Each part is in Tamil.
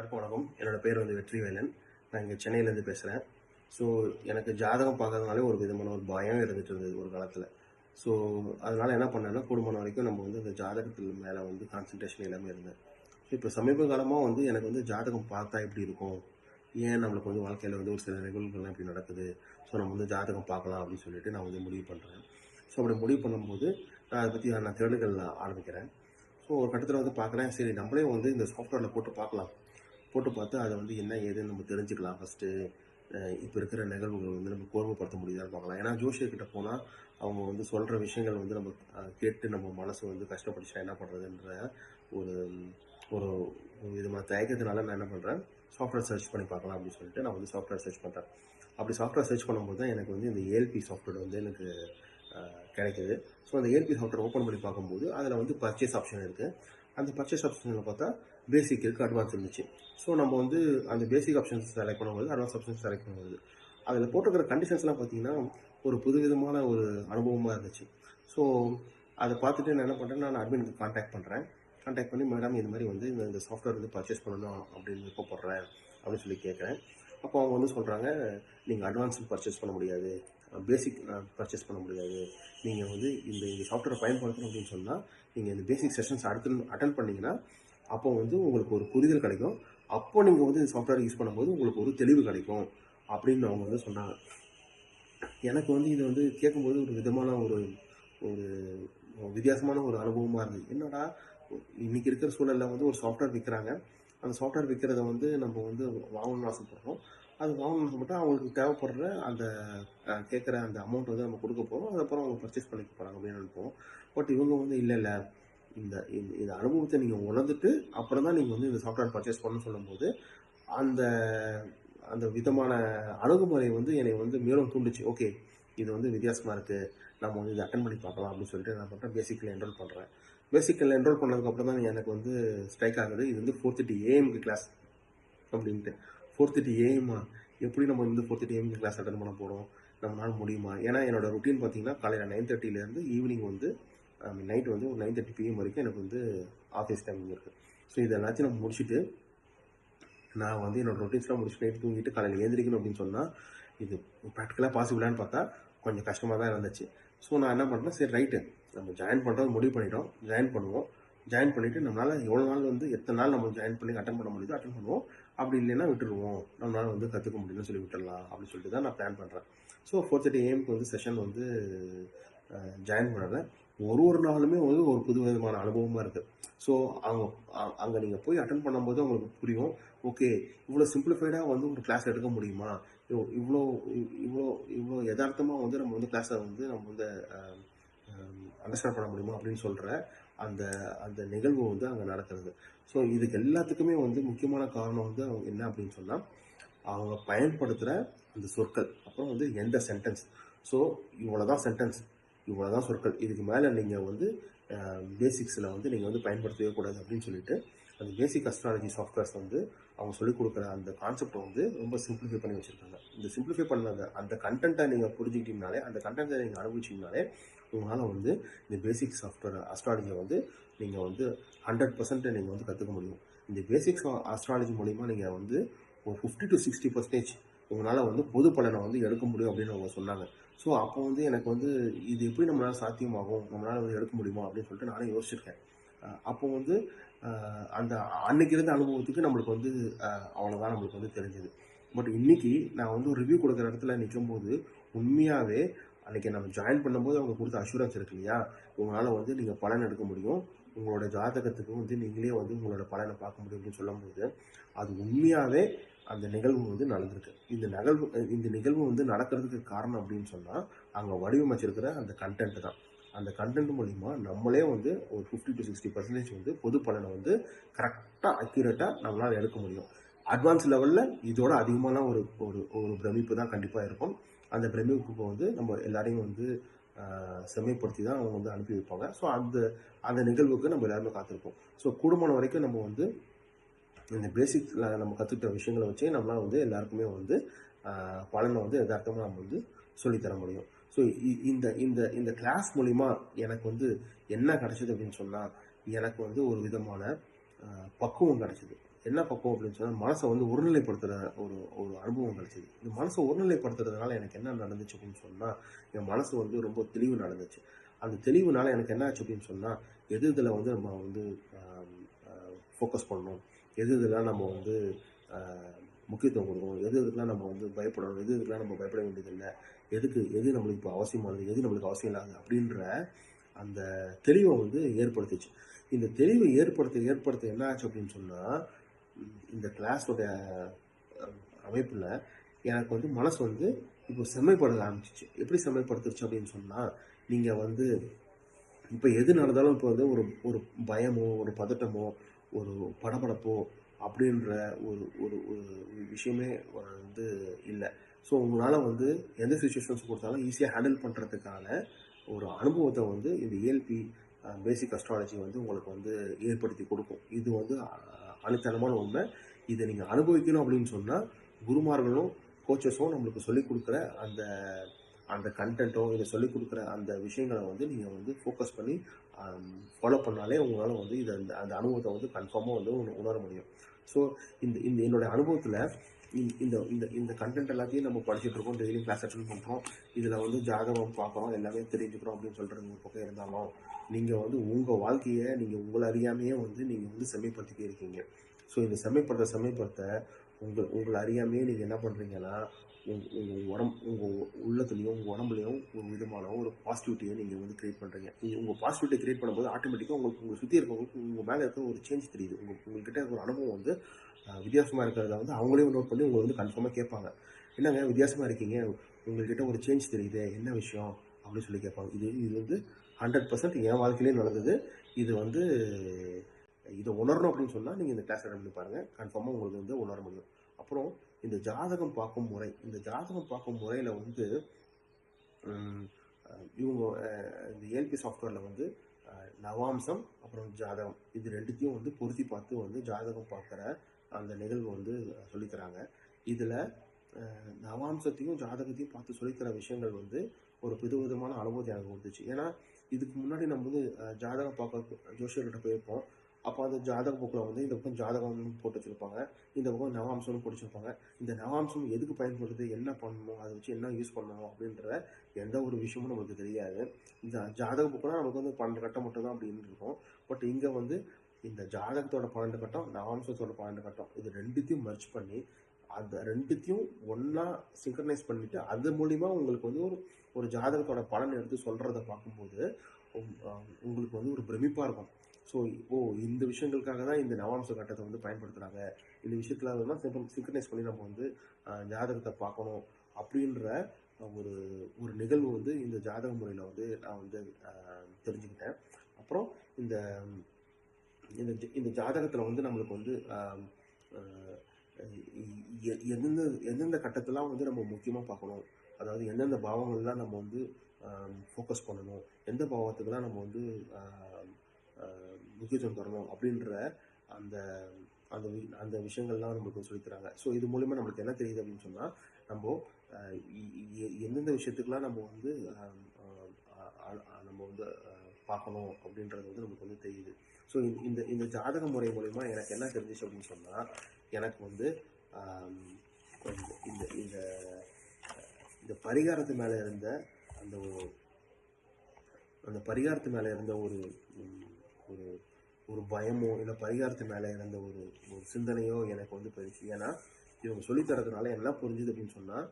எல்லாருக்கும் வணக்கம். என்னோட பேர் வந்து வெற்றிவேலன். நான் இங்கே சென்னையிலேருந்து பேசுகிறேன் ஸோ எனக்கு ஜாதகம் பார்க்கறதுனாலே ஒரு விதமான ஒரு பயம் இருந்துட்டு இருந்தது ஒரு காலத்தில். ஸோ அதனால் என்ன பண்ணேன்னா குடும்பம் வரைக்கும் நம்ம வந்து அந்த ஜாதகத்தில் மேலே வந்து கான்சன்ட்ரேஷன் எல்லாமே இருந்தேன். இப்போ சமீப காலமாக வந்து எனக்கு வந்து ஜாதகம் பார்த்தா எப்படி இருக்கும்? ஏன் நம்மளுக்கு வந்து வாழ்க்கையில் வந்து ஒரு சில நிகழ்வுகள்லாம் இப்படி நடக்குது? ஸோ நம்ம வந்து ஜாதகம் பார்க்கலாம் அப்படின்னு சொல்லிட்டு நான் வந்து முடிவு பண்ணுறேன் ஸோ அப்படி முடிவு பண்ணும்போது நான் அதை பற்றி நான் தேடுகள் ஆரம்பிக்கிறேன். ஸோ ஒரு கட்டத்தில் வந்து பார்க்குறேன் சரி நம்மளே வந்து இந்த சாஃப்ட்வேரில் போட்டு பார்க்கலாம். போட்டு பார்த்து அதை வந்து என்ன ஏதுன்னு நம்ம தெரிஞ்சுக்கலாம். ஃபஸ்ட்டு இப்போ இருக்கிற நிகழ்வுகள் வந்து நம்ம கோர்மைப்படுத்த முடியுதான்னு பார்க்கலாம். ஏன்னா ஜோஷியர்கிட்ட போனால் அவங்க வந்து சொல்கிற விஷயங்கள் வந்து நம்ம கேட்டு நம்ம மனசு வந்து கஷ்டப்பட்டுச்சா என்ன பண்ணுறதுன்ற ஒரு ஒரு விதமான தயக்கத்தினால நான் என்ன பண்ணுறேன் சாஃப்ட்வேர் சர்ச் பண்ணி பார்க்கலாம் அப்படின்னு சொல்லிட்டு நான் வந்து சாஃப்ட்வேர் சர்ச் பண்ணுறேன் அப்படி சாஃப்ட்வேர் சர்ச் பண்ணும்போது தான் எனக்கு வந்து இந்த ஏஎல்பி சாஃப்ட்வேர் வந்து எனக்கு கிடைக்கிது கிடைக்குது. ஸோ அந்த ஏஎல்பி சாஃப்ட்வேர் ஓப்பன் பண்ணி பார்க்கும்போது அதில் வந்து பர்ச்சேஸ் ஆப்ஷன் இருக்குது அந்த பர்ச்சேஸ் ஆப்ஷனில் பார்த்தா பேசிக் இருக்குது அட்வான்ஸ் இருந்துச்சு. ஸோ நம்ம வந்து அந்த பேசிக் ஆப்ஷன்ஸ் செலக்ட் பண்ணும்போது அட்வான்ஸ் ஆப்ஷன்ஸ் செலக்ட் பண்ணும்போது அதில் போட்டிருக்கிற கண்டிஷன்ஸ்லாம் பார்த்தீங்கன்னா ஒரு புதுவிதமான ஒரு அனுபவமாக இருந்துச்சு. ஸோ அதை பார்த்துட்டு நான் என்ன பண்ணுறேன் நான் அட்மினுக்கு காண்டாக்ட் பண்ணுறேன் காண்டாக்ட் பண்ணி மேடம் இந்த மாதிரி வந்து இந்த சாஃப்ட்வேர் வந்து பர்ச்சேஸ் பண்ணணும் அப்படின்னு விருப்பப்படுறேன் அப்படின்னு சொல்லி கேட்குறேன். அப்போ அவங்க வந்து சொல்கிறாங்க நீங்கள் அட்வான்ஸ் பர்ச்சேஸ் பண்ண முடியாது. பேசிக் பர்ச்சேஸ் பண்ண முடியாது. நீங்கள் வந்து இந்த இந்த சாஃப்ட்வேரை பயன்படுத்தணும் அப்படின்னு சொன்னால் நீங்கள் இந்த பேசிக் செஷன்ஸ் அடுத்து அட்டன் பண்ணிங்கன்னா அப்போ வந்து உங்களுக்கு ஒரு புரிதல் கிடைக்கும். அப்போ நீங்கள் வந்து இந்த சாஃப்ட்வேர் யூஸ் பண்ணும்போது உங்களுக்கு ஒரு தெளிவு கிடைக்கும் அப்படின்னு அவங்க வந்து சொன்னாங்க. எனக்கு வந்து இது வந்து கேட்கும்போது ஒரு விதமான ஒரு ஒரு வித்தியாசமான ஒரு அனுபவமாக இருந்தது. என்னடா இன்னைக்கு இருக்கிற சூழலில் வந்து ஒரு சாஃப்ட்வேர் விற்கிறாங்க அந்த சாஃப்ட்வேர் விற்கிறத வந்து நம்ம வந்து வாங்கணும்னு ஆசைப்படுறோம். அது வாங்கணும்னு மட்டும் அவங்களுக்கு தேவைப்படுற அந்த கேட்குற அந்த அமௌண்ட் வந்து நம்ம கொடுக்க போகிறோம் அதுக்கப்புறம் அவங்க பர்ச்சேஸ் பண்ணிக்க போகிறாங்க அப்படின்னு நினைப்போம். பட் இவங்க வந்து இல்லை இல்லை. இந்த இந்த இந்த அனுபவத்தை நீங்கள் உணர்ந்துட்டு அப்புறம் தான் நீங்கள் வந்து இந்த சாஃப்ட்வேர் பர்ச்சேஸ் பண்ண சொல்லும்போது அந்த அந்த விதமான அணுகுமுறை வந்து என்னை வந்து மேலும் தூண்டுச்சு. ஓகே இது வந்து வித்தியாசமாக இருக்குது நம்ம வந்து இதை அட்டன் பண்ணி பார்க்கலாம் அப்படின்னு சொல்லிட்டு நான் பண்ணுறேன் பேசிக்கில் என்ரோல் பண்ணுறேன் பேசிக்கில் என்ரோல் பண்ணதுக்கப்புறம் தான் எனக்கு வந்து ஸ்ட்ரைக் ஆகுது. இது வந்து ஃபோர் தேர்ட்டி ஏஎம்க்கு கிளாஸ் அப்படின்ட்டு. ஃபோர் தேர்ட்டி ஏஎம்மா எப்படி நம்ம வந்து ஃபோர் தேர்ட்டி ஏஎம்க்கு கிளாஸ் அட்டன் பண்ண போகிறோம் நம்மளால் முடியுமா? ஏன்னா என்னோடய ருட்டீன் பார்த்தீங்கன்னா காலையில் நைன் தேர்ட்டிலேருந்து ஈவினிங் வந்து நைட் வந்து ஒரு நைன் தேர்ட்டி பிஎம் வரைக்கும் எனக்கு வந்து ஆஃபீஸ் டைமிங் இருக்குது ஸோ இது எல்லாத்தையும் நம்ம முடிச்சுட்டு நான் வந்து என்னோட ரொட்டீன்ஸ்லாம் முடிச்சுட்டு தூங்கிட்டு காலையில் எழுந்திரிக்கணும் அப்படின்னு சொன்னால் இது ப்ராக்டிக்கலாக பாசிபிளான்னு பார்த்தா கொஞ்சம் கஷ்டமாக தான் இருந்துச்சு. ஸோ நான் என்ன பண்ணுறேன் சரி ரைட்டு நம்ம ஜாயின் பண்ணுறது முடிவு பண்ணிட்டோம். ஜாயின் பண்ணுவோம். ஜாயின் பண்ணிவிட்டு நம்மளால் எவ்வளோ நாள் வந்து எத்தனை நாள் நம்ம ஜாயின் பண்ணி அட்டன் பண்ண முடியுதோ அட்டன் பண்ணுவோம். அப்படி இல்லைன்னா விட்டுருவோம். நம்மளால் வந்து கற்றுக்க முடியும்னு சொல்லி விட்டுடலாம் அப்படின்னு சொல்லிட்டு தான் நான் பிளான் பண்ணுறேன் ஸோ ஃபோர் தேர்ட்டி ஏஎம்க்கு வந்து செஷன் வந்து ஜாயின் பண்ணலை. ஒரு ஒரு நாளுமே வந்து ஒரு புது விதமான அனுபவமாக இருக்குது ஸோ அவங்க அங்கே நீங்கள் போய் அட்டன் பண்ணும்போது அவங்களுக்கு புரியும். ஓகே இவ்வளோ சிம்பிளிஃபைடாக வந்து ஒரு கிளாஸ் எடுக்க முடியுமா? இவ்வளோ இவ்- இவ்வளோ இவ்வளோ யதார்த்தமாக வந்து நம்ம வந்து கிளாஸை வந்து நம்ம வந்து அண்டர்ஸ்டாண்ட் பண்ண முடியுமா அப்படின்னு சொல்கிற அந்த அந்த நிகழ்வு வந்து அங்கே நடக்கிறது. ஸோ இதுக்கு எல்லாத்துக்குமே வந்து முக்கியமான காரணம் வந்து அவங்க என்ன அப்படின்னு சொன்னால் அவங்க பயன்படுத்துகிற அந்த சொற்கள். அப்புறம் வந்து எந்த சென்டென்ஸ் ஸோ இவ்வளோ தான் சென்டென்ஸ் இவ்வளோ தான் சொற்கள். இதுக்கு மேலே நீங்கள் வந்து பேசிக்ஸில் வந்து நீங்கள் வந்து பயன்படுத்தவே கூடாது அப்படின்னு சொல்லிட்டு அந்த பேசிக் அஸ்ட்ராலஜி சாஃப்ட்வேர்ஸ் வந்து அவங்க சொல்லிக் கொடுக்குற அந்த கான்செப்டை வந்து ரொம்ப சிம்பிளிஃபை பண்ணி வச்சுருக்காங்க. இந்த சிம்பிளிஃபை பண்ண அந்த கண்டென்ட்டை நீங்கள் புரிஞ்சுக்கிட்டீங்கனாலே அந்த கண்டென்ட்டை நீங்கள் அனுபவிச்சிங்கனாலே உங்களால் வந்து இந்த பேசிக் சாஃப்ட்வேர் அஸ்ட்ராலஜியை வந்து நீங்கள் வந்து ஹண்ட்ரட் பர்சன்ட் நீங்கள் வந்து கற்றுக்க முடியும். இந்த பேசிக்ஸ் அஸ்ட்ராலஜி மூலிமா நீங்கள் வந்து ஒரு ஃபிஃப்டி டு சிக்ஸ்டி பர்சன்டேஜ் உங்களால் வந்து பொது பலனை வந்து எடுக்க முடியும் அப்படின்னு அவங்க சொன்னாங்க. ஸோ அப்போ வந்து எனக்கு வந்து இது எப்படி நம்மளால் சாத்தியமாகும்? நம்மளால் வந்து எடுக்க முடியுமா? அப்படின்னு சொல்லிட்டு நானே யோசிச்சிருக்கேன். அப்போ வந்து அந்த அன்னைக்கு இருந்த அனுபவத்துக்கு நம்மளுக்கு வந்து அவ்வளோதான் நம்மளுக்கு வந்து தெரிஞ்சது. பட் இன்னைக்கு நான் வந்து ஒரு ரிவ்யூ கொடுக்குற இடத்துல நிற்கும்போது உண்மையாகவே அன்னைக்கு நம்ம ஜாயின் பண்ணும்போது அவங்க கொடுத்த அஷூரன்ஸ் இருக்கு இல்லையா? உங்களால் வந்து நீங்கள் பலன் எடுக்க முடியும். உங்களோட ஜாதகத்துக்கு வந்து நீங்களே வந்து உங்களோட பலனை பார்க்க முடியும் அப்படின்னு சொல்லும்போது அது உண்மையாகவே அந்த நிகழ்வு வந்து நடந்திருக்கு. இந்த நிகழ்வு இந்த நிகழ்வு வந்து நடக்கிறதுக்கு காரணம் அப்படின்னு சொன்னால் அங்கே வடிவமைச்சிருக்கிற அந்த கண்டென்ட் தான். அந்த கண்டென்ட் மூலிமா நம்மளே வந்து ஒரு ஃபிஃப்டி டு சிக்ஸ்டி பர்சன்டேஜ் வந்து பொது பலனை வந்து கரெக்டாக அக்யூரேட்டாக நம்மளால் எடுக்க முடியும். அட்வான்ஸ் லெவலில் இதோட அதிகமான ஒரு ஒரு ஒரு பிரமிப்பு தான் கண்டிப்பாக இருக்கும். அந்த பிரமிப்புக்கு வந்து நம்ம எல்லாரையும் வந்து செம்மைப்படுத்தி தான் அவங்க வந்து அனுப்பி வைப்பாங்க. ஸோ அந்த அந்த நிகழ்வுக்கு நம்ம எல்லாருமே காத்திருப்போம். ஸோ கூடுமான வரைக்கும் நம்ம வந்து இந்த பேசிக்ஸில் நம்ம கற்றுக்கிட்ட விஷயங்களை வச்சே நம்மளால் வந்து எல்லாருக்குமே வந்து பலனை வந்து எதார்த்தமாக நம்ம வந்து சொல்லித்தர முடியும். ஸோ இந்த இந்த இந்த கிளாஸ் மூலிமா எனக்கு வந்து என்ன கிடச்சிது அப்படின்னு சொன்னால் எனக்கு வந்து ஒரு விதமான பக்குவம் கிடச்சிது. என்ன பக்கம் அப்படின்னு சொன்னால் மனசை வந்து ஒருநிலைப்படுத்துகிற ஒரு ஒரு அனுபவம் கிடைச்சிது. இந்த மனசை ஒருநிலைப்படுத்துறதுனால எனக்கு என்ன நடந்துச்சு அப்படின்னு சொன்னால் என் மனசு வந்து ரொம்ப தெளிவு நடந்துச்சு. அந்த தெளிவுனால எனக்கு என்ன ஆச்சு அப்படின்னு சொன்னால் எது இதில் வந்து நம்ம வந்து ஃபோக்கஸ் பண்ணணும்? எது இதெல்லாம் நம்ம வந்து முக்கியத்துவம் கொடுக்கணும்? எது இதுக்கெலாம் நம்ம வந்து பயப்படணும்? எது இதுக்கெலாம் நம்ம பயப்பட வேண்டியதில்லை எதுக்கு எது நம்மளுக்கு இப்போ அவசியமானது எது நம்மளுக்கு அவசியம் இல்லாது அப்படின்ற அந்த தெளிவை வந்து ஏற்படுத்திச்சு. இந்த தெளிவை ஏற்படுத்த ஏற்படுத்த என்ன ஆச்சு அப்படின்னு சொன்னால் இந்த கிளாஸோட அமைப்பில் எனக்கு வந்து மனசு வந்து இப்போ செம்மைப்படுத்த ஆரம்பிச்சிச்சு. எப்படி செம்மைப்படுத்துச்சு அப்படின்னு சொன்னால் நீங்கள் வந்து இப்போ எது நடந்தாலும் இப்போ வந்து ஒரு ஒரு பயமோ ஒரு பதட்டமோ ஒரு படபடப்போ அப்படின்ற ஒரு ஒரு ஒரு விஷயமே வந்து இல்லை. ஸோ உங்களால் வந்து எந்த சுச்சுவேஷன்ஸ் கொடுத்தாலும் ஈஸியாக ஹேண்டில் பண்ணுறதுக்கான ஒரு அனுபவத்தை வந்து இந்த ஏஎல்பி பேசிக் அஸ்ட்ராலஜி வந்து உங்களுக்கு வந்து ஏற்படுத்தி கொடுக்கும். இது வந்து அனுத்தனமான உண்மை இதை நீங்கள் அனுபவிக்கணும் அப்படின்னு சொன்னால் குருமார்களும் கோச்சஸும் நம்மளுக்கு சொல்லிக் கொடுக்குற அந்த அந்த கண்டென்ட்டோ இதை சொல்லிக் கொடுக்குற அந்த விஷயங்களை வந்து நீங்கள் வந்து ஃபோக்கஸ் பண்ணி ஃபாலோ பண்ணாலே உங்களால் வந்து இதை அந்த அந்த அனுபவத்தை வந்து கன்ஃபார்மாக வந்து உண- உணர முடியும். ஸோ இந்த இந்த என்னுடைய அனுபவத்தில் இந்த இந்த இந்த கண்டென்ட் எல்லாத்தையும் நம்ம படிச்சுட்டு இருக்கோம். டெய்லியும் கிளாஸ் அட்டன் பண்ணுறோம் இதில் வந்து ஜாதகம் பார்க்குறோம். எல்லாமே தெரிஞ்சுக்கிறோம் அப்படின்னு சொல்கிறது ஒரு பக்கம் இருந்தாலும். நீங்கள் வந்து உங்கள் வாழ்க்கையை நீங்கள் உங்களை அறியாமையே வந்து நீங்கள் வந்து செம்மைப்படுத்திட்டே இருக்கீங்க. ஸோ இந்த செம்மைப்படுத்த செம்மைப்படுத்த உங்கள் உங்களை அறியாமையே நீங்கள் என்ன பண்ணுறீங்கன்னா உங்கள் உங்கள் உடம்பு உங்கள் உள்ளத்துலேயும் உங்கள் உடம்புலையும் ஒரு விதமான ஒரு பாசிட்டிவிட்டியை நீங்கள் வந்து கிரியேட் பண்ணுறீங்க நீங்கள் உங்கள் பாசிட்டிவிட்டி கிரியேட் பண்ணும்போது ஆட்டோமேட்டிக்காக உங்களுக்கு உங்கள் சுற்றி இருக்கவங்களுக்கு உங்கள் மேலே இருக்க ஒரு சேஞ்ச் தெரியுது. உங்கள் உங்கள்கிட்ட ஒரு அனுபவம் வந்து வித்தியாசமாக இருக்கிறத வந்து அவங்களையும் நோட் பண்ணி உங்களை வந்து கன்ஃபார்மாக கேட்பாங்க. என்னங்க வித்தியாசமாக இருக்கீங்க? உங்கள்கிட்ட ஒரு சேஞ்ச் தெரியுது என்ன விஷயம்? அப்படின்னு சொல்லி கேட்பாங்க. இது இது வந்து ஹண்ட்ரட் பர்சன்ட் என் வாழ்க்கையிலே நடந்தது. இது வந்து இதை உணரணும் அப்படின்னு சொன்னால் நீங்கள் இந்த கிளாஸ் அட்டன் பண்ணி பாருங்கள் கன்ஃபார்மாக உங்களுக்கு வந்து உணர முடியும். அப்புறம் இந்த ஜாதகம் பார்க்கும் முறை இந்த ஜாதகம் பார்க்கும் முறையில் வந்து இவங்க இந்த ஏல்பி சாஃப்ட்வேரில் வந்து நவாம்சம் அப்புறம் ஜாதகம். இது ரெண்டுத்தையும் வந்து பொருத்தி பார்த்து வந்து ஜாதகம் பார்க்குற அந்த நிகழ்வு வந்து சொல்லித்தராங்க. இதில் நவாம்சத்தையும் ஜாதகத்தையும் பார்த்து சொல்லித்தர விஷயங்கள் வந்து ஒரு விதவிதமான அனுபவத்தை எனக்கு கொடுத்துச்சு. ஏன்னா இதுக்கு முன்னாடி நம்ம வந்து ஜாதகம் பார்க்க ஜோஷியர்கிட்ட போயிருப்போம் அப்போ அந்த ஜாதக புக்கில் வந்து இந்த பக்கம் ஜாதகம்னு போட்டு வச்சுருப்பாங்க. இந்த பக்கம் நவாம்சம்னு பிடிச்சிருப்பாங்க இந்த நவாம்சம் எதுக்கு பயன்படுது என்ன பண்ணணும் அதை வச்சு என்ன யூஸ் பண்ணணும் அப்படின்ற எந்த ஒரு விஷயமும் நமக்கு தெரியாது. இந்த ஜாதக புக்கெலாம் நமக்கு வந்து பன்னெண்டு கட்டம் மட்டும் தான் அப்படின்னு இருக்கும். பட் இங்கே வந்து இந்த ஜாதகத்தோட பன்னெண்டு கட்டம் நவாம்சத்தோட பன்னெண்டு கட்டம் இது ரெண்டுத்தையும் மர்ச் பண்ணி அந்த ரெண்டுத்தையும் ஒன்றா சிங்க்ரனைஸ் பண்ணிவிட்டு அது மூலிமா உங்களுக்கு வந்து ஒரு ஒரு ஜாதகத்தோட பலன் எடுத்து சொல்கிறத பார்க்கும்போது உங்களுக்கு வந்து ஒரு பிரமிப்பாக இருக்கும். ஸோ ஓ இந்த விஷயங்களுக்காக தான் இந்த நவாம்ச கட்டத்தை வந்து பயன்படுத்துகிறாங்க இந்த விஷயத்தில் அதெல்லாம் சிங்க்ரனைஸ் பண்ணி நம்ம வந்து ஜாதகத்தை பார்க்கணும் அப்படின்ற ஒரு ஒரு நிகழ்வு வந்து இந்த ஜாதக முறையில் வந்து நான் வந்து தெரிஞ்சுக்கிட்டேன். அப்புறம் இந்த இந்த ஜ- இந்த ஜாதகத்தில் வந்து நம்மளுக்கு வந்து எ- எந்தெந்த எந்தெந்த கட்டத்தெல்லாம் வந்து நம்ம முக்கியமாக பார்க்கணும்? அதாவது எந்தெந்த பாவங்கள்லாம் நம்ம வந்து ஃபோக்கஸ் பண்ணணும்? எந்த பாவத்துக்கெல்லாம் நம்ம வந்து முக்கியத்துவம் தரணும்? அப்படின்ற அந்த அந்த வி- அந்த விஷயங்கள்லாம் நம்மளுக்கு சொல்லித்தராங்க ஸோ இது மூலிமா நம்மளுக்கு என்ன தெரியுது அப்படின்னு சொன்னால் நம்ம எந்தெந்த விஷயத்துக்கெலாம் நம்ம வந்து நம்ம வந்து பார்க்கணும் அப்படின்றது வந்து நமக்கு வந்து தெரியுது. ஸோ இந்த இந்த ஜாதக முறை மூலிமா எனக்கு என்ன தெரிஞ்சிச்சு அப்படின்னு சொன்னால் எனக்கு வந்து இந்த இந்த இந்த பரிகாரத்து மேலே இருந்த அந்த ஒரு அந்த பரிகாரத்து மேலே இருந்த ஒரு ஒரு ஒரு பயமோ இல்லை பரிகாரத்து மேலே இருந்த ஒரு ஒரு சிந்தனையோ எனக்கு வந்து போயிடுச்சு. ஏன்னா இவங்க சொல்லித்தரதுனால என்ன புரிஞ்சுது அப்படின்னு சொன்னால்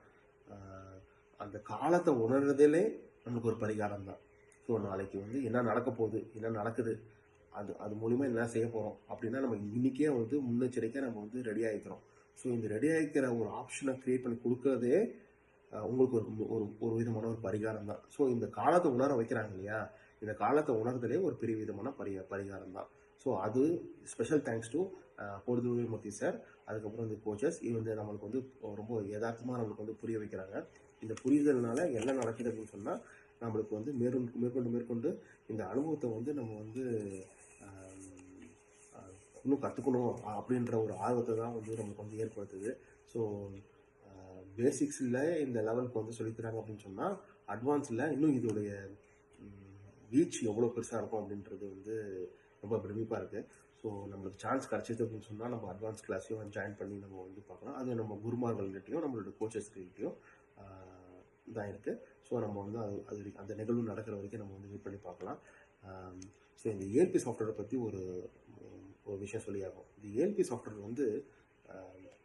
அந்த காலத்தை உணர்றதிலே நமக்கு ஒரு பரிகாரம் தான் ஸோ நாளைக்கு வந்து என்ன நடக்க போகுது என்ன நடக்குது அது அது மூலிமா என்ன செய்ய போகிறோம் அப்படின்னா நம்ம இன்றைக்கே வந்து முன்னெச்சரிக்கையாக நம்ம வந்து ரெடி ஆகிக்கிறோம் ஸோ இந்த ரெடி ஆகிக்கிற ஒரு ஆப்ஷனை க்ரியேட் பண்ணி கொடுக்கறதே உங்களுக்கு ஒரு ஒரு ஒரு விதமான ஒரு பரிகாரம் தான். ஸோ இந்த காலத்தை உணர வைக்கிறாங்க இல்லையா? இந்த காலத்தை உணர்தலே ஒரு பெரிய விதமான பரி பரிகாரம் தான். ஸோ அது ஸ்பெஷல் தேங்க்ஸ் டு பொழுதுவே மூர்த்தி சார் அதுக்கப்புறம் இந்த கோச்சஸ் இது வந்து நம்மளுக்கு வந்து ரொம்ப யதார்த்தமாக நம்மளுக்கு வந்து புரிய வைக்கிறாங்க. இந்த புரிதல்னால என்ன நடக்குது அப்படின்னு சொன்னால் நம்மளுக்கு வந்து மேற்கொண்டு மேற்கொண்டு மேற்கொண்டு இந்த அனுபவத்தை வந்து நம்ம வந்து இன்னும் கற்றுக்கணும் அப்படின்ற ஒரு ஆர்வத்தை தான் வந்து நமக்கு வந்து ஏற்படுத்துது. ஸோ பேசிக்ஸில் இந்த லெவலுக்கு வந்து சொல்லித்தராங்க அப்படின்னு சொன்னால் அட்வான்ஸில் இன்னும் இதோடைய ரீச் எவ்வளோ பெருசாக இருக்கும் அப்படின்றது வந்து ரொம்ப பிரமிப்பாக இருக்குது ஸோ நம்மளுக்கு சான்ஸ் கிடச்சிது அப்படின்னு சொன்னால் நம்ம அட்வான்ஸ் கிளாஸையும் ஜாயின் பண்ணி நம்ம வந்து பார்க்கலாம். அது நம்ம குருமார்கள்கிட்டையும் நம்மளோட கோச்சஸ்கிட்டையும் தான் இருக்குது ஸோ நம்ம வந்து அது அது அந்த நிகழ்வு நடக்கிற வரைக்கும் நம்ம வந்து வெயிட் பண்ணி பார்க்கலாம். ஸோ இந்த ஏபி சாஃப்ட்வேரை பற்றி ஒரு ஒரு விஷயம் சொல்லியாகும். இந்த ஏஎல்பி சாஃப்ட்வேர் வந்து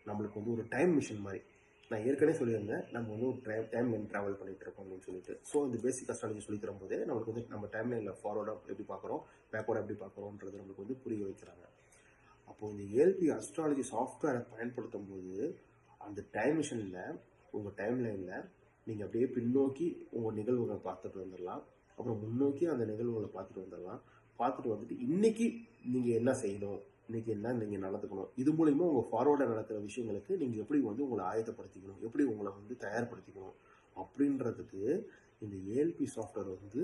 நம்மளுக்கு வந்து ஒரு டைம் மிஷின் மாதிரி. நான் ஏற்கனவே சொல்லியிருந்தேன் நம்ம வந்து ஒரு டைம் டைம் லைன் ட்ராவல் பண்ணிட்டு இருக்கோம் அப்படின்னு சொல்லிட்டு. ஸோ இந்த பேசிக் அஸ்ட்ராலஜி சொல்லி தரும்போதே நம்மளுக்கு வந்து நம்ம டைம் லைனில் ஃபார்வர்டாக எப்படி பார்க்குறோம் பேக்வர்டாக எப்படி பார்க்குறோன்றது நம்மளுக்கு வந்து புரிய வைக்கிறாங்க. அப்போது இந்த ஏஎல்பி அஸ்ட்ராலஜி சாஃப்ட்வேரை பயன்படுத்தும் போது அந்த டைம் மிஷினில் உங்கள் டைம் லைனில் நீங்கள் அப்படியே பின்னோக்கி உங்கள் நிகழ்வுகளை பார்த்துட்டு வந்துடலாம் அப்புறம் முன்னோக்கி அந்த நிகழ்வுகளை பார்த்துட்டு வந்துடலாம் பார்த்துட்டு வந்துட்டு இன்னைக்கு நீங்கள் என்ன செய்யணும்? இன்னைக்கு என்ன நீங்கள் நடந்துக்கணும்? இது மூலிமா உங்கள் ஃபார்வர்டாக நடக்கிற விஷயங்களுக்கு நீங்கள் எப்படி வந்து உங்களை ஆயத்தப்படுத்திக்கணும்? எப்படி உங்களை வந்து தயார்படுத்திக்கணும்? அப்படின்றதுக்கு இந்த ஏஎல்பி சாஃப்ட்வேர் வந்து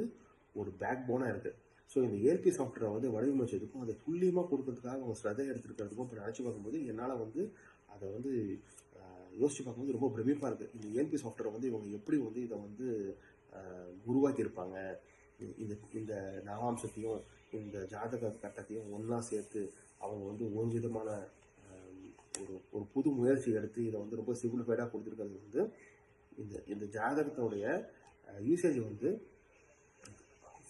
ஒரு பேக் போனாக இருக்குது ஸோ இந்த ஏஎல்பி சாஃப்ட்வேரை வந்து வடிவமைச்சதுக்கும் அதை துல்லியமாக கொடுக்கறதுக்காக அவங்க ஸ்ரதை எடுத்துருக்கிறதுக்கும் இப்போ நினச்சி பார்க்கும்போது என்னால் வந்து அதை வந்து யோசிச்சு பார்க்கும்போது ரொம்ப பிரமிப்பாக இருக்குது இந்த ஏஎல்பி சாஃப்ட்வேரை வந்து இவங்க எப்படி வந்து இதை வந்து உருவாக்கியிருப்பாங்க? இந்த இந்த நவாம்சத்தையும் இந்த ஜாதக கட்டத்தையும் ஒன்றா சேர்த்து அவங்க வந்து ஒரு விதமான ஒரு ஒரு புது முயற்சி எடுத்து இதை வந்து ரொம்ப சிம்பிளிஃபைடாக கொடுத்துருக்கிறது வந்து இந்த இந்த ஜாதகத்தோடைய யூசேஜ் வந்து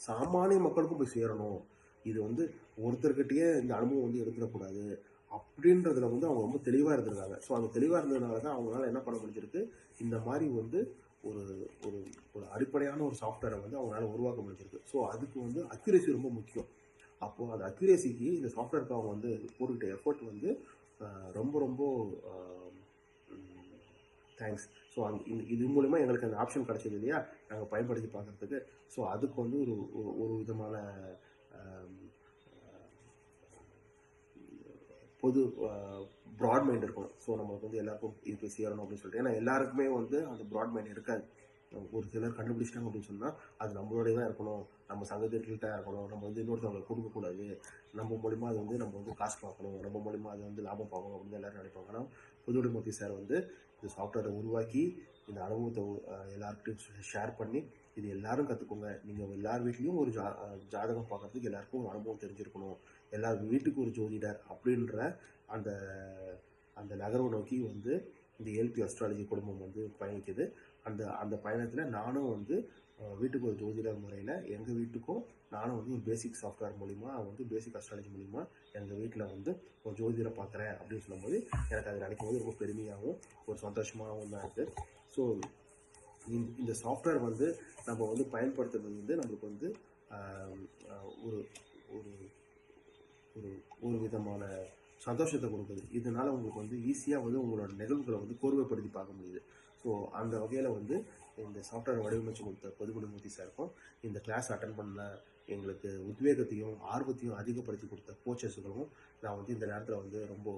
சாமானிய மக்களுக்கும் போய் சேரணும். இது வந்து ஒருத்தர்கிட்டயே இந்த அனுபவம் வந்து எடுத்துடக்கூடாது அப்படின்றதுல வந்து அவங்க ரொம்ப தெளிவாக இருந்திருக்காங்க. ஸோ அந்த தெளிவாக இருந்ததுனால தான் அவங்களால என்ன பண்ண முடிஞ்சிருக்கு? இந்த மாதிரி வந்து ஒரு ஒரு ஒரு அடிப்படையான ஒரு சாஃப்ட்வேரை வந்து அவங்களால உருவாக்க முடிஞ்சிருக்கு. ஸோ அதுக்கு வந்து அக்யூரேசி ரொம்ப முக்கியம். அப்போது அந்த அக்யூரேசிக்கு இந்த சாஃப்ட்வேருக்கு அவங்க வந்து போட்டுக்கிட்ட எஃபர்ட் வந்து ரொம்ப ரொம்ப தேங்க்ஸ் ஸோ அந்த இது- இது மூலிமா எங்களுக்கு அந்த ஆப்ஷன் கிடச்சது இல்லையா? நாங்கள் பயன்படுத்தி பார்க்குறதுக்கு. ஸோ அதுக்கு வந்து ஒரு- ஒரு விதமான பொது ப்ராட் மைண்ட் இருக்கணும். ஸோ நம்மளுக்கு வந்து எல்லாருக்கும் இது சேரணும் அப்படின்னு சொல்லிட்டு. ஏன்னா எல்லாருக்குமே வந்து அந்த ப்ராட் மைண்ட் இருக்காது. ஒரு சிலர் கண்டுபிடிச்சிட்டாங்க அப்படின்னு சொன்னால் அது நம்மளோடய தான் இருக்கணும். நம்ம சங்கத்திட்ட இருக்கணும். நம்ம வந்து இன்னொருத்தவங்களுக்கு கொடுக்கக்கூடாது. நம்ம மூலிமா அது வந்து நம்ம வந்து காசு பார்க்கணும். நம்ம மூலிமா அது வந்து லாபம் பார்க்கணும் அப்படின்னு எல்லோரும் நினைப்பாங்க. ஆனால் புதுவுடைமூர்த்தி சார் வந்து இந்த சாஃப்ட்வேரை உருவாக்கி இந்த அனுபவத்தை எல்லாருக்கிட்டையும் ஷேர் பண்ணி இது எல்லாரும் கற்றுக்கோங்க நீங்கள் எல்லார் வீட்லேயும் ஒரு ஜா ஜாதகம் பார்க்கறதுக்கு எல்லாருக்கும் ஒரு அனுபவம் தெரிஞ்சிருக்கணும். எல்லார் வீட்டுக்கு ஒரு ஜோதிடர் அப்படின்ற அந்த அந்த நகர்வை நோக்கி வந்து இந்த எல்பி அஸ்ட்ராலஜி குடும்பம் வந்து பயணிக்குது. அந்த அந்த பயணத்தில் நானும் வந்து வீட்டுக்கு ஒரு ஜோதிடர் முறையில் எங்கள் வீட்டுக்கும் நானும் வந்து ஒரு பேசிக் சாஃப்ட்வேர் மூலிமா வந்து பேசிக் அஸ்ட்ராலஜி மூலிமா எங்கள் வீட்டில் வந்து ஒரு ஜோதிடரை பார்க்குறேன் அப்படின்னு சொல்லும்போது எனக்கு அது நினைக்கும் போது ரொம்ப பெருமையாகவும் ஒரு சந்தோஷமாகவும் தான் இருக்குது ஸோ இந்த- இந்த சாஃப்ட்வேர் வந்து நம்ம வந்து பயன்படுத்துறது வந்து நம்மளுக்கு வந்து ஒரு ஒரு ஒரு ஒரு விதமான சந்தோஷத்தை கொடுக்குது. இதனால் உங்களுக்கு வந்து ஈஸியாக வந்து உங்களோட நிகழ்வுகளை வந்து கோர்வைப்படுத்தி பார்க்க முடியுது. ஸோ அந்த வகையில் வந்து இந்த சாஃப்ட்வேர் வடிவமைச்சு கொடுத்த பொதுக்குடிமூர்த்தி சாருக்கும் இந்த கிளாஸ் அட்டன் பண்ண எங்களுக்கு உத்வேகத்தையும் ஆர்வத்தையும் அதிகப்படுத்தி கொடுத்த கோச்சஸுகளும் நான் வந்து இந்த நேரத்தில் வந்து ரொம்ப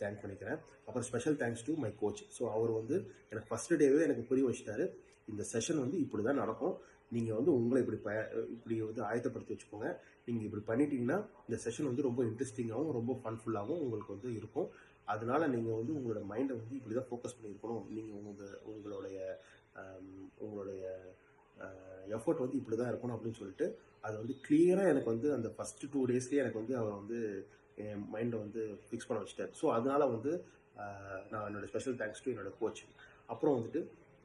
தேங்க் பண்ணிக்கிறேன். அப்புறம் special thanks to my coach so அவர் வந்து எனக்கு ஃபஸ்ட்டு டேவே எனக்கு புரிய வச்சுட்டாரு. இந்த செஷன் வந்து இப்படி தான் நடக்கும். நீங்கள் வந்து உங்களை இப்படி ப இப்படி வந்து ஆயத்தப்படுத்தி வச்சுக்கோங்க. நீங்கள் இப்படி பண்ணிட்டீங்கன்னா இந்த செஷன் வந்து ரொம்ப இன்ட்ரெஸ்டிங்காகவும் ரொம்ப ஃபன்ஃபுல்லாகவும் உங்களுக்கு வந்து இருக்கும். அதனால நீங்கள் வந்து உங்களோட மைண்டை வந்து இப்படி தான் ஃபோக்கஸ் பண்ணியிருக்கணும். நீங்கள் உங்கள் உங்களுடைய உங்களுடைய எஃபர்ட் வந்து இப்படி தான் இருக்கணும் அப்படின்னு சொல்லிட்டு அது வந்து கிளியராக எனக்கு வந்து அந்த ஃபஸ்ட்டு டூ டேஸ்லேயே எனக்கு வந்து அவர் வந்து என் மைண்டை வந்து ஃபிக்ஸ் பண்ண வச்சுட்டார் ஸோ அதனால் வந்து நான் என்னோடய ஸ்பெஷல் தேங்க்ஸ் டு என்னோடய கோச் அப்புறம் வந்துட்டு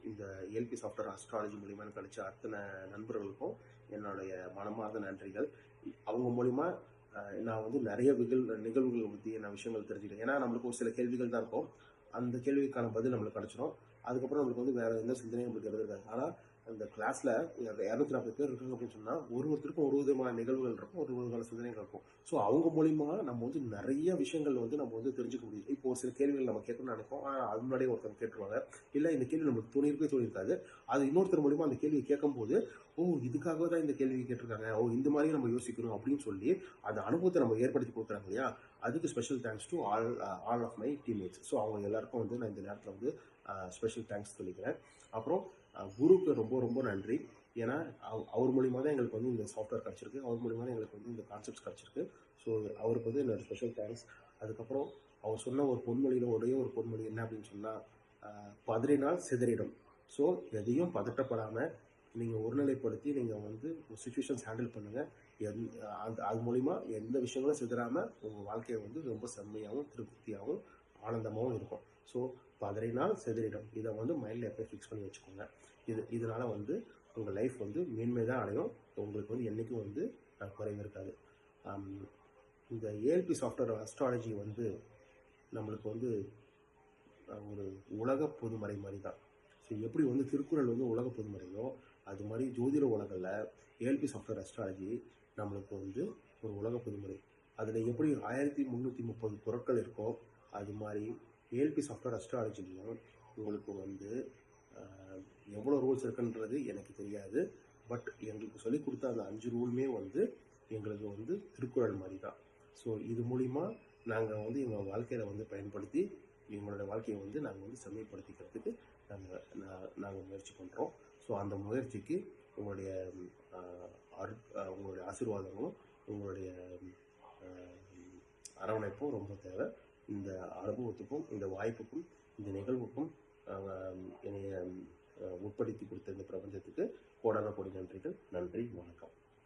இந்த எல்பி சாஃப்ட்வேர் அஸ்ட்ராலஜி மூலிமா எனக்கு அத்தனை நண்பர்களுக்கும் என்னுடைய மனமார்ந்த நன்றிகள். அவங்க மூலிமா நான் வந்து நிறைய நிகழ் நிகழ்வுகள் பற்றி நான் விஷயங்கள் தெரிஞ்சுக்கிட்டேன். ஏன்னா நம்மளுக்கு ஒரு சில கேள்விகள் தான் இருக்கும். அந்த கேள்விக்கான பதில் நம்மளுக்கு கிடச்சிடும் அதுக்கப்புறம் நம்மளுக்கு வந்து வேறு எந்த சிந்தனையும் நம்மளுக்கு இருக்காது. ஆனால் அந்த கிளாஸில் இரநூத்தி நாற்பது பேர் இருக்காங்க அப்படின்னு சொன்னால் ஒரு ஒருத்தருக்கும் ஒரு விதமான நிகழ்வுகள் இருக்கும் ஒரு விதமான சிந்தனைகள் இருக்கும். ஸோ அவங்க மூலிமா நம்ம வந்து நிறைய விஷயங்கள் வந்து நம்ம வந்து தெரிஞ்சுக்க முடியும். இப்போ ஒரு சில கேள்விகள் நம்ம கேட்கணும்னு நினைப்போம். அது முன்னாடியே ஒருத்தர் கேட்டுருவாங்க. இல்லை இந்த கேள்வி நம்மளுக்கு தோணிருக்கே தோணியிருக்காது. அது இன்னொருத்தர் மூலிமா அந்த கேள்வியை கேட்கும்போது ஓ இதுக்காக தான் இந்த கேள்வி கேட்டிருக்காங்க. ஓ இந்த மாதிரி நம்ம யோசிக்கணும் அப்படின்னு சொல்லி அந்த அனுபவத்தை நம்ம ஏற்படுத்தி கொடுக்குறாங்க இல்லையா? அதுக்கு special thanks to all all of my teammates so அவங்க எல்லாருக்கும் வந்து நான் இந்த நேரத்தில் வந்து uh, ஸ்பெஷல் தேங்க்ஸ் சொல்லிக்கிறேன். அப்புறம் குருவுக்கு ரொம்ப ரொம்ப நன்றி. ஏன்னா அவ- அவர் மூலிமா தான் எங்களுக்கு வந்து இந்த சாஃப்ட்வேர் கிடச்சிருக்கு. அவர் மூலிமா தான் எங்களுக்கு வந்து இந்த கான்செப்ட்ஸ் கிடச்சிருக்கு. ஸோ அவருக்கு வந்து என்னோட ஸ்பெஷல் தேங்க்ஸ் அதுக்கப்புறம் அவர் சொன்ன ஒரு பொன்மொழியில் ஒரே ஒரு பொன்மொழி என்ன அப்படின்னு சொன்னால் பதறினால் சிதறிடும். ஸோ எதையும் பதட்டப்படாமல் நீங்கள் ஒருநிலைப்படுத்தி நீங்கள் வந்து சுச்சுவேஷன்ஸ் ஹேண்டில் பண்ணுங்கள் எந் அந்த அது மூலிமா எந்த விஷயங்களும் சிதறாமல் உங்கள் வாழ்க்கையை வந்து ரொம்ப செம்மையாகவும் திருப்தியாகவும் ஆனந்தமாகவும் இருக்கும். ஸோ பதறினால் செதறிடும். இதை வந்து மைண்டில் எப்போ ஃபிக்ஸ் பண்ணி வச்சுக்கோங்க. இது இதனால் வந்து உங்கள் லைஃப் வந்து மேன்மை தான் அடையும். உங்களுக்கு வந்து என்றைக்கும் வந்து குறைவு இருக்காது. இந்த ஏஎல்பி சாஃப்ட்வேர் அஸ்ட்ராலஜி வந்து நம்மளுக்கு வந்து ஒரு உலக பொதுமறை மாதிரி தான். ஸோ எப்படி வந்து திருக்குறள் வந்து உலக பொதுமறையோ அது மாதிரி ஜோதிட உலகில் ஏஎல்பி சாஃப்ட்வேர் அஸ்ட்ராலஜி நம்மளுக்கு வந்து ஒரு உலக பொதுமறை. அதில் எப்படி ஆயிரத்தி முந்நூற்றி முப்பது பொருட்கள் இருக்கோ அது மாதிரி ஏஎல்பி சாஃப்ட்வேர் அஸ்ட்ராலஜிலையும் உங்களுக்கு வந்து எவ்வளோ ரூல்ஸ் இருக்குன்றது எனக்கு தெரியாது. பட் எங்களுக்கு சொல்லிக் கொடுத்த அந்த அஞ்சு ரூலுமே வந்து எங்களுக்கு வந்து திருக்குறள் மாதிரி தான் ஸோ இது மூலிமா நாங்கள் வந்து எங்கள் வாழ்க்கையில் வந்து பயன்படுத்தி எங்களோட வாழ்க்கையை வந்து நாங்கள் வந்து செம்மைப்படுத்திக்கிறதுக்கு நாங்கள் நாங்கள் முயற்சி பண்ணுறோம் ஸோ அந்த முயற்சிக்கு உங்களுடைய அரு உங்களுடைய ஆசீர்வாதங்களும் உங்களுடைய அரவணைப்பும் ரொம்ப தேவை. இந்த அனுபவத்துக்கும் இந்த வாய்ப்புக்கும் இந்த நிகழ்வுக்கும் என்னைய உட்படுத்தி கொடுத்த இந்த பிரபஞ்சத்துக்கு கோடான கோடி நன்றிகள். நன்றி வணக்கம்.